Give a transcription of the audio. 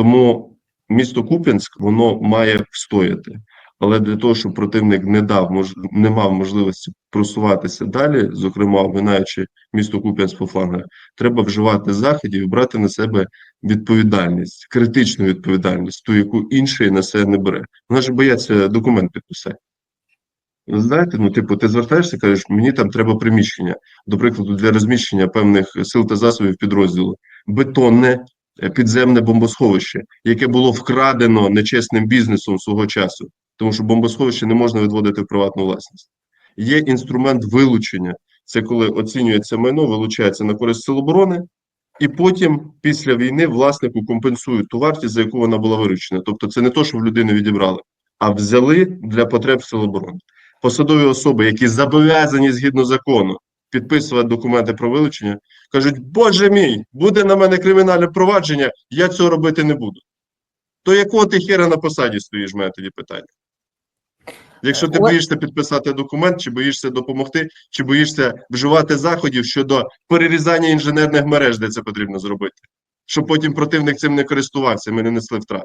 Тому місто Куп'янськ воно має встояти. Але для того, щоб противник не дав мож... не мав можливості просуватися далі, зокрема обминаючи місто Куп'янськ по флангах, треба вживати заходів і брати на себе відповідальність, критичну відповідальність, ту, яку інший на себе не бере. Вони ж бояться документ підписати. Знаєте, ну, типу, ти звертаєшся, кажеш, мені там треба приміщення, до прикладу, для розміщення певних сил та засобів підрозділу, бетонне підземне бомбосховище, яке було вкрадено нечесним бізнесом свого часу, тому що бомбосховище не можна відводити в приватну власність. Є інструмент вилучення. Це коли оцінюється майно, вилучається на користь сил оборони, і потім, після війни, власнику компенсують ту вартість, за яку вона була виручена. Тобто, це не то, що в людини відібрали, а взяли для потреб сил оборони. Посадові особи, які зобов'язані згідно закону підписувати документи про вилучення, кажуть: Боже мій, буде на мене кримінальне провадження, я цього робити не буду. То якого ти хера на посаді стоїш, мене тоді питання? Якщо ти боїшся підписати документ, чи боїшся допомогти, чи боїшся вживати заходів щодо перерізання інженерних мереж, де це потрібно зробити, щоб потім противник цим не користувався, ми не несли втрат.